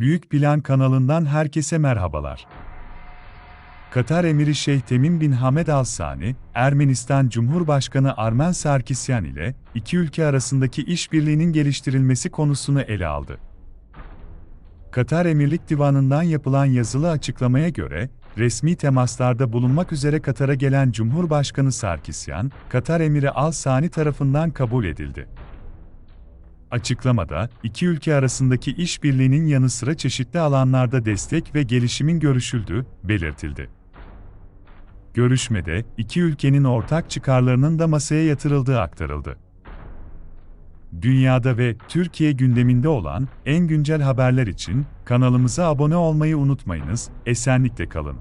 Büyük Plan kanalından herkese merhabalar. Katar Emiri Şeyh Temim bin Hamed Al Sani, Ermenistan Cumhurbaşkanı Armen Sarkisyan ile iki ülke arasındaki işbirliğinin geliştirilmesi konusunu ele aldı. Katar Emirlik Divanı'ndan yapılan yazılı açıklamaya göre, resmi temaslarda bulunmak üzere Katar'a gelen Cumhurbaşkanı Sarkisyan, Katar Emiri Al Sani tarafından kabul edildi. Açıklamada, iki ülke arasındaki işbirliğinin yanı sıra çeşitli alanlarda destek ve gelişimin görüşüldüğü belirtildi. Görüşmede, iki ülkenin ortak çıkarlarının da masaya yatırıldığı aktarıldı. Dünyada ve Türkiye gündeminde olan en güncel haberler için kanalımıza abone olmayı unutmayınız, esenlikle kalın.